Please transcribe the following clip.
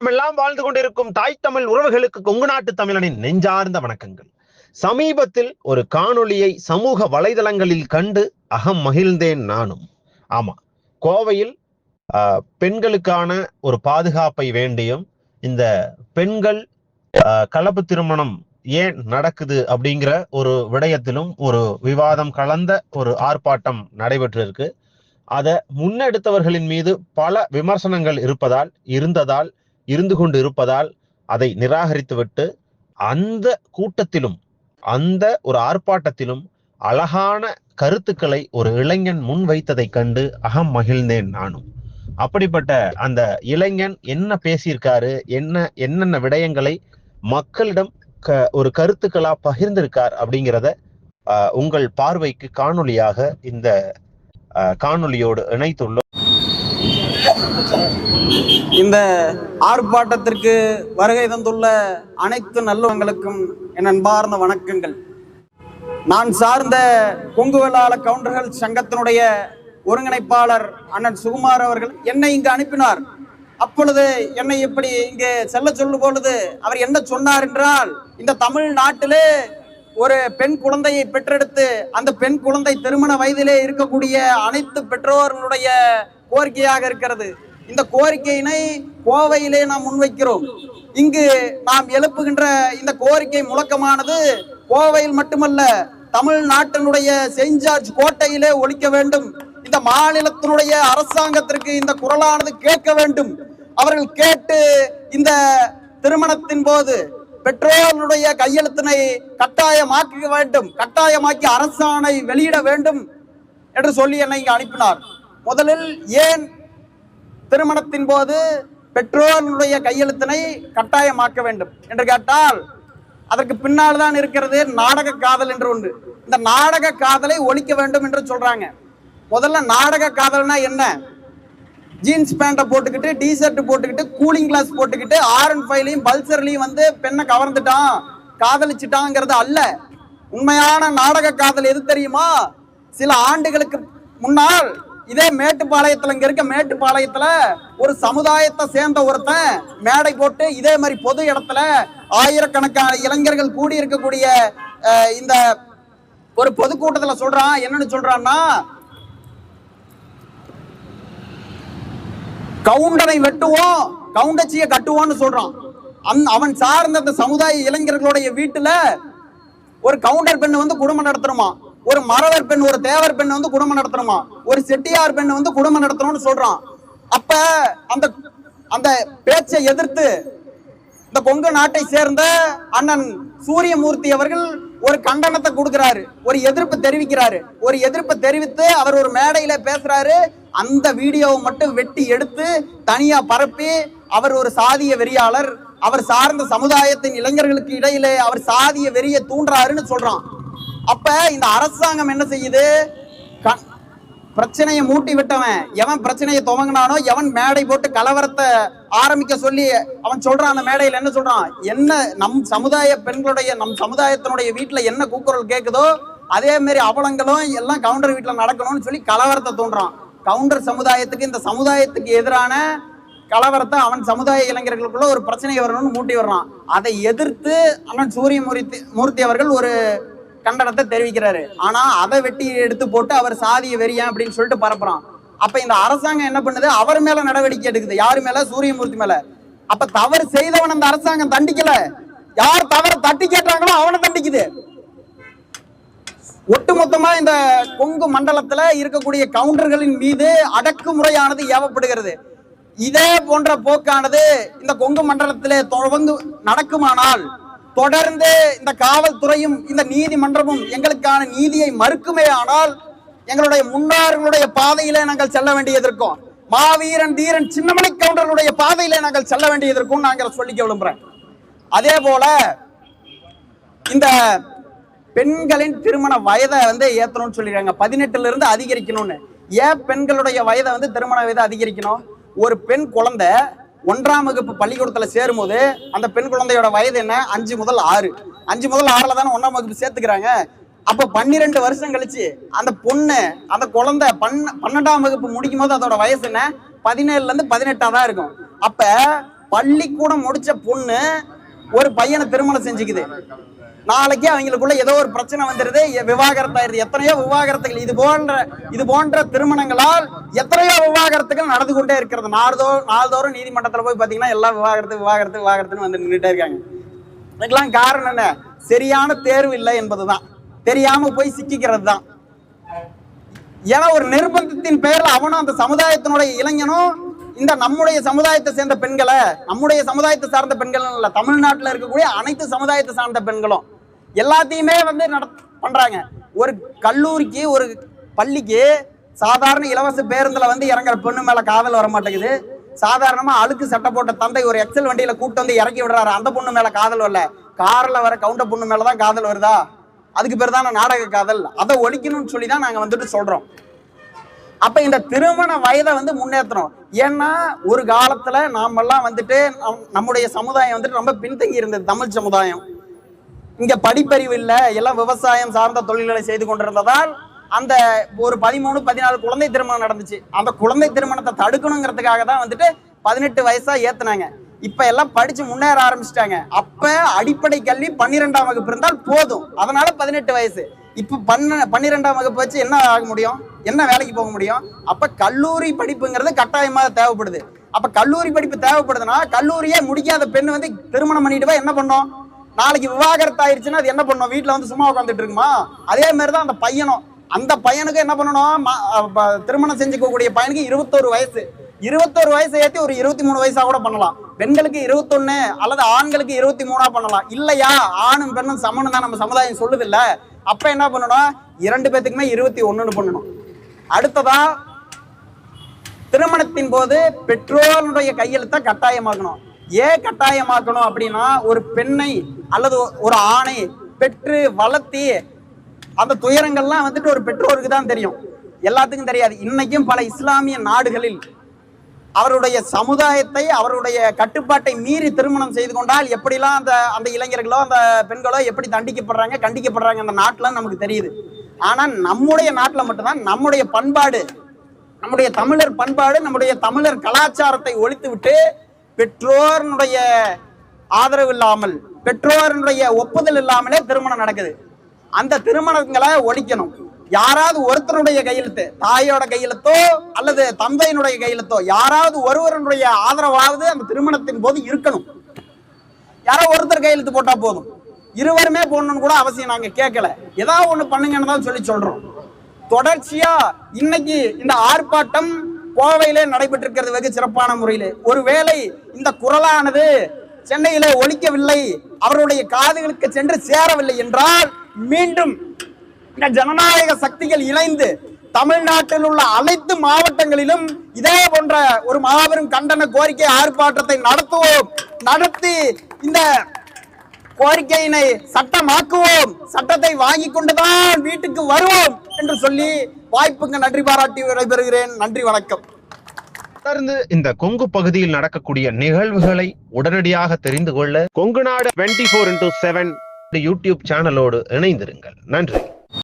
எல்லாம் வாழ்ந்து கொண்டிருக்கும் தாய் தமிழ் உறவுகளுக்கு கொங்கு நாட்டு தமிழனின் நெஞ்சார்ந்த வணக்கங்கள். சமீபத்தில் ஒரு காணொளியை சமூக வலைதளங்களில் கண்டு அகம் மகிழ்ந்தேன் நானும். ஆமா கோவையில் ஆஹ், பெண்களுக்கான ஒரு பாதுகாப்பை வேண்டியும் இந்த பெண்கள் ஆஹ், கலப்பு திருமணம் ஏன் நடக்குது அப்படிங்கிற ஒரு விடயத்திலும் ஒரு விவாதம் கலந்த ஒரு ஆர்ப்பாட்டம் நடைபெற்றிருக்கு. அதை முன்னெடுத்தவர்களின் மீது பல விமர்சனங்கள் இருப்பதால் இருந்ததால் இருந்து கொண்டு இருப்பதால் அதை நிராகரித்துவிட்டு அந்த கூட்டத்திலும் அந்த ஒரு ஆர்ப்பாட்டத்திலும் அழகான கருத்துக்களை ஒரு இளைஞன் முன் வைத்ததை கண்டு அகம் மகிழ்ந்தேன் நானும். அப்படிப்பட்ட அந்த இளைஞன் என்ன பேசியிருக்காரு என்ன என்னென்ன விடயங்களை மக்களிடம் க ஒரு கருத்துக்களா பகிர்ந்திருக்கார் அப்படிங்கிறத ஆஹ், உங்கள் பார்வைக்கு காணொளியாக இந்த ஆஹ், இணைத்துள்ளோம். இந்த ஆர்ப்பாட்டத்திற்கு வருகை தந்துள்ள அனைத்து நல்லவங்களுக்கும் என் அன்பார்ந்த வணக்கங்கள். நான் சார்ந்த கொங்கு வேளாள கவுண்டர்கள் சங்கத்தினுடைய ஒருங்கிணைப்பாளர் அண்ணன் சுகுமார் அவர்கள் என்னை இங்கு அனுப்பினார். அப்பொழுது என்னை இப்படி இங்கே செல்ல சொல்லும் பொழுது அவர் என்ன சொன்னார் என்றால் இந்த தமிழ்நாட்டிலே ஒரு பெண் குழந்தையை பெற்றெடுத்து அந்த பெண் குழந்தை திருமண வயதிலே இருக்கக்கூடிய அனைத்து பெற்றோர்களுடைய கோரிக்கையாக இருக்கிறது. இந்த கோரிக்கையினை கோவையிலே நாம் முன்வைக்கிறோம். இங்கு நாம் எழுப்புகின்ற இந்த கோரிக்கை முழக்கமானது கோவையில் மட்டுமல்ல தமிழ்நாட்டினுடைய செயின்ட் ஜார்ஜ் கோட்டையிலே ஒழிக்க வேண்டும். இந்த மாநிலத்தினுடைய அரசாங்கத்திற்கு இந்த குரலானது கேட்க வேண்டும். அவர்கள் கேட்டு இந்த திருமணத்தின் போது பெற்றோர்களுடைய கையெழுத்தினை கட்டாயமாக்க வேண்டும். கட்டாயமாக்கி அரசாணை வெளியிட வேண்டும் என்று சொல்லி என்னை இங்கு அனுப்பினார். முதலில் ஏன் திருமணத்தின் போது பெற்றோர்களுடைய கையெழுத்தினை கட்டாயமாக்க வேண்டும் என்று கேட்டால் அதற்கு பின்னால் தான் இருக்கிறது நாடக காதல் என்று ஒன்று. இந்த நாடக காதலை ஒழிக்க வேண்டும் என்று சொல்றாங்க. முதல்ல நாடக காதல்னா என்ன? ஜீன்ஸ் பேண்ட்டை போட்டுக்கிட்டு டிஷர்ட் போட்டுக்கிட்டு கூலிங் கிளாஸ் போட்டுக்கிட்டு ஆர் அண்ட் ஃபைவ்லையும் பல்சர்லையும் வந்து பெண்ணை கவர்ந்துட்டான் காதலிச்சிட்டாங்கிறது அல்ல. உண்மையான நாடக காதல் எது தெரியுமா? சில ஆண்டுகளுக்கு முன்னால் இதே மேட்டுப்பாளையத்துல இங்க இருக்க மேட்டுப்பாளையத்துல ஒரு சமுதாயத்தை சேர்ந்த ஒருத்தன் மேடை போட்டு இதே மாதிரி பொது இடத்துல ஆயிரக்கணக்கான இளைஞர்கள் கூடி இருக்கக்கூடிய அஹ், இந்த ஒரு பொதுக்கூட்டத்துல சொல்றான். என்னன்னு சொல்றான்னா கவுண்டனை வெட்டுவோம் கவுண்டச்சியை கட்டுவோம்னு சொல்றான். அந் அவன் சார்ந்த அந்த சமுதாய இளைஞர்களுடைய வீட்டுல ஒரு கவுண்டர் பெண் வந்து குடும்பம் நடத்தணுமா? ஒரு மறவர் பெண் ஒரு தேவர் பெண் வந்து குடும்பம் நடத்தணுமா? ஒரு செட்டியார் பெண் வந்து குடும்பம் நடத்தணும்னு சொல்றான். அப்ப அந்த அந்த பேச்சை எதிர்த்து இந்த கொங்கு நாட்டை சேர்ந்த அண்ணன் சூரியமூர்த்தி அவர்கள் ஒரு கண்டனத்தை கொடுக்கிறாரு ஒரு எதிர்ப்பு தெரிவிக்கிறாரு. ஒரு எதிர்ப்பு தெரிவித்து அவர் ஒரு மேடையில பேசுறாரு. அந்த வீடியோவை மட்டும் வெட்டி எடுத்து தனியா பரப்பி அவர் ஒரு சாதிய வெறியாளர் அவர் சார்ந்த சமுதாயத்தின் இளைஞர்களுக்கு இடையிலே அவர் சாதிய வெறியை தூண்டுறாருன்னு சொல்றான். அப்ப இந்த அரசாங்கம் என்ன செய்யுது? க- பிரச்சனையை மூட்டி விட்டவன் எவன் பிரச்சனையை துவங்கினானோ எவன் மேடை போட்டு கலவரத்தை ஆரம்பிக்க சொல்லி அவன் சொல்றான் அந்த மேடையில் என்ன சொல்றான்? என்ன நம் சமுதாய பெண்களுடைய நம் சமுதாயத்தினுடைய வீட்டில் என்ன கூக்குரல் கேட்குதோ அதே மாதிரி அவலங்களும் எல்லாம் கவுண்டர் வீட்டில் நடக்கணும்னு சொல்லி கலவரத்தை தோன்றான் கவுண்டர் சமுதாயத்துக்கு இந்த சமுதாயத்துக்கு எதிரான கலவரத்தை அவன் சமுதாய இளைஞர்களுக்குள்ள ஒரு பிரச்சனை வரணும்னு மூட்டி வர்றான் அதை எதிர்த்து அண்ணன் சூரியமூர்த்தி மூர்த்தி அவர்கள் ஒரு கண்டனத்தை தெரிவிக்கிறாரு. ஆனா அதை வெட்டி எடுத்து போட்டு அவர் சாதிய வெறியன் அப்படின்னு சொல்லிட்டு பரப்புறான். அப்ப இந்த அரசாங்கம் என்ன பண்ணுது? அவர் மேல நடவடிக்கை எடுக்குது. யாரு மேல? சூரியமூர்த்தி மேல. அப்ப தவறு செய்தவன் அந்த அரசாங்கம் தண்டிக்கல. யார் தவறு தட்டி கேட்டாங்களோ அவனை தண்டிக்குது. ஒட்டுமொத்தமா இந்த கொங்கு மண்டலத்துல இருக்கக்கூடிய கவுண்டர்களின் மீது அடக்குமுறையானது ஏவப்படுகிறது. இதே போன்ற போக்கானது இந்த கொங்கு மண்டலத்திலே தொடர்ந்து நடக்குமானால் தொடர்ந்து இந்த காவல்துறையும் இந்த நீதிமன்றமும் எங்களுக்கான நீதியை மறுக்குமே ஆனால் எங்களுடைய முன்னோர்களுடைய பாதையிலே நாங்கள் செல்ல வேண்டியது இருக்கும். மாவீரன் தீரன் சின்னமணி கவுண்டர்களுடைய பாதையிலே நாங்கள் செல்ல வேண்டியது இருக்கும் நாங்கள் சொல்லிக்க விரும்புறேன். அதே போல இந்த பெண்களின் திருமண வயதை வந்து ஏத்தணும்னு சொல்லிடுறாங்க பதினெட்டுல இருந்து அதிகரிக்கணும்னு. ஏன் பெண்களுடைய வயதை வந்து திருமண வயதை அதிகரிக்கணும்? ஒரு பெண் குழந்தை ஒன்றாம் வகுப்பு பள்ளிக்கூடத்தில் சேரும்போது அந்த பெண் குழந்தையோட வயது என்ன? அஞ்சு முதல் ஆறு. அஞ்சு முதல் ஆறில் தானே ஒன்றாம் வகுப்பு சேர்த்துக்கிறாங்க. அப்போ பன்னிரெண்டு வருஷம் கழிச்சு அந்த பொண்ணு அந்த குழந்தை பன்ன பன்னெண்டாம் வகுப்பு முடிக்கும் போது அதோட வயசு என்ன? பதினேழுல இருந்து பதினெட்டா தான் இருக்கும். அப்போ பள்ளிக்கூடம் முடிச்ச பொண்ணு ஒரு பையனை திருமணம் செஞ்சுக்குது. நாளைக்கு அவங்களுக்குள்ள ஏதோ ஒரு பிரச்சனை வந்துருது. விவாகரத்தாயிருது எத்தனையோ விவாகரத்துகள் இது போன்ற இது போன்ற திருமணங்களால் எத்தனையோ விவாகரத்துகள் நடந்து கொண்டே இருக்கிறது. நாள்தோ நாள்தோறும் நீதிமன்றத்தில் போய் பார்த்தீங்கன்னா எல்லா விவாகரத்து விவாகரத்து விவாகரத்துன்னு வந்து நின்றுட்டே இருக்காங்க. இதுக்கெல்லாம் காரணம் என்ன? சரியான தேர்வு இல்லை என்பதுதான். தெரியாம போய் சிக்கிக்கிறது தான் ஏன்னா ஒரு நிர்பந்தத்தின் பெயரில் அவனும் அந்த சமுதாயத்தினுடைய இளைஞனும் இந்த நம்முடைய சமுதாயத்தை சேர்ந்த பெண்களை நம்முடைய சமுதாயத்தை சார்ந்த பெண்கள் இல்லை தமிழ்நாட்டில் இருக்கக்கூடிய அனைத்து சமுதாயத்தை சார்ந்த பெண்களும் எல்லாத்தையுமே வந்து நட பண்ணுறாங்க ஒரு கல்லூரிக்கு ஒரு பள்ளிக்கு சாதாரண இலவச பேருந்தில் வந்து இறங்குற பொண்ணு மேலே காதல் வர மாட்டேங்குது சாதாரணமாக அழுக்கு சட்டை போட்ட தந்தை ஒரு எக்ஸல் வண்டியில் கூட்டு வந்து இறக்கி விடுறாரு. அந்த பொண்ணு மேலே காதல் வரல. காரில் வர கவுண்டர் பொண்ணு மேலே தான் காதல் வருதா? அதுக்கு பேர் தான் நாடக காதல். அதை ஒழிக்கணும்னு சொல்லி தான் நாங்கள் வந்துட்டு சொல்கிறோம் அப்போ இந்த திருமண வயதை வந்து முன்னேற்றணும் ஏன்னா ஒரு காலத்தில் நாமெல்லாம் வந்துட்டு நம்- நம்முடைய சமுதாயம் வந்துட்டு ரொம்ப பின்தங்கி இருந்தது தமிழ் சமுதாயம். இங்க படிப்பறிவு இல்ல எல்லாம் விவசாயம் சார்ந்த தொழில்களை செய்து கொண்டிருந்ததால் அந்த ஒரு பதிமூணு பதினாலு குழந்தை திருமணம் நடந்துச்சு. அந்த குழந்தை திருமணத்தை தடுக்கணுங்கிறதுக்காக தான் வந்துட்டு பதினெட்டு வயசா ஏத்துனாங்க. இப்ப எல்லாம் படிச்சு முன்னேற ஆரம்பிச்சிட்டாங்க. அப்ப அடிப்படை கல்வி பன்னிரெண்டாம் வகுப்பு இருந்தால் போதும். அதனால பதினெட்டு வயசு. இப்ப பன்ன பன்னிரெண்டாம் வகுப்பு வச்சு என்ன ஆக முடியும்? என்ன வேலைக்கு போக முடியும்? அப்ப கல்லூரி படிப்புங்கிறது கட்டாயமாக தேவைப்படுது. அப்ப கல்லூரி படிப்பு தேவைப்படுதுன்னா கல்லூரியே முடிக்காத பெண் வந்து திருமணம் பண்ணிட்டு போய் என்ன பண்ணும்? நாளைக்கு விவாகரத்து ஆயிடுச்சுன்னா அது என்ன பண்ணும்? வீட்டில் வந்து சும்மா உட்காந்துட்டு இருக்குமா? அதே மாதிரி தான் அந்த பையனும். அந்த பையனுக்கு என்ன பண்ணணும்? திருமணம் செஞ்சுக்கக்கூடிய பையனுக்கு இருபத்தோரு வயசு. இருபத்தோரு வயசு ஏற்றி ஒரு இருபத்தி மூணு வயசாக கூட பண்ணலாம். பெண்களுக்கு இருபத்தொன்னு அல்லது ஆண்களுக்கு இருபத்தி மூணா பண்ணலாம். இல்லையா? ஆணும் பெண்ணும் சமன்னு தான் நம்ம சமுதாயம் சொல்லுது அப்போ என்ன பண்ணணும்? இரண்டு பேத்துக்குமே இருபத்தி ஒன்றுன்னு பண்ணணும். அடுத்ததா திருமணத்தின் போது பெற்றோருடைய கையெழுத்தை கட்டாயமாக்கணும். ஏன் கட்டாயமாக்கணும் அப்படின்னா ஒரு பெண்ணை அல்லது ஒரு ஆணை பெற்று வளர்த்தி அந்த துயரங்கள்லாம் வந்துட்டு ஒரு பெற்றோருக்கு தான் தெரியும். எல்லாத்துக்கும் தெரியாது. இன்னைக்கும் பல இஸ்லாமிய நாடுகளில் அவருடைய சமுதாயத்தை அவருடைய கட்டுப்பாட்டை மீறி திருமணம் செய்து கொண்டால் எப்படிலாம் அந்த அந்த இளைஞர்களோ அந்த பெண்களோ எப்படி தண்டிக்கப்படுறாங்க கண்டிக்கப்படுறாங்க அந்த நாட்டில் நமக்கு தெரியுது. ஆனால் நம்முடைய நாட்டில் மட்டும்தான் நம்முடைய பண்பாடு நம்முடைய தமிழர் பண்பாடு நம்முடைய தமிழர் கலாச்சாரத்தை ஒழித்து விட்டு பெற்றோருடைய ஆதரவு இல்லாமல் பெற்றோருடைய ஒப்புதல் இல்லாமலே திருமணம் நடக்குது. அந்த திருமணங்களை ஒழிக்கணும். யாராவது ஒருத்தருடைய கையெழுத்து தாயோட கையெழுத்தோ அல்லது தந்தையினுடைய கையெழுத்தோ யாராவது ஒருவருடைய ஆதரவாவது அந்த திருமணத்தின் போது இருக்கணும். யாரோ ஒருத்தர் கையெழுத்து போட்டா போதும். இருவருமே போடணும்னு கூட அவசியம் நாங்க கேட்கல. ஏதாவது ஒண்ணு பண்ணுங்கன்னு தான் சொல்லி சொல்றோம். தொடர்ச்சியா இன்னைக்கு இந்த ஆர்ப்பாட்டம் கோவையிலே நடைபெற்றிருக்கிறது வெகு சிறப்பான முறையில். ஒருவேளை இந்த குரலானது சென்னையில ஒழிக்கவில்லை. அவருடைய காதுகளுக்கு சென்று சேரவில்லை என்றால் மீண்டும் இந்த ஜனநாயக சக்திகள் இணைந்து தமிழ்நாட்டில் உள்ள அனைத்து மாவட்டங்களிலும் இதே போன்ற ஒரு மாபெரும் கண்டன கோரிக்கை ஆர்ப்பாட்டத்தை நடத்துவோம். நடத்தி இந்த கோரிக்கையினை சட்டமாக்குவோம். சட்டத்தை வாங்கி கொண்டுதான் வீட்டுக்கு வருவோம் என்று சொல்லி வாய்ப்புக்கு நன்றி பாராட்டி விடைபெறுகிறேன். நன்றி வணக்கம். தொடர்ந்து இந்த கொங்கு பகுதியில் நடக்கக்கூடிய நிகழ்வுகளை உடனடியாக தெரிந்து கொள்ள Kongu Nadu twenty four into seven YouTube சேனலோடு இணைந்திருங்கள். நன்றி.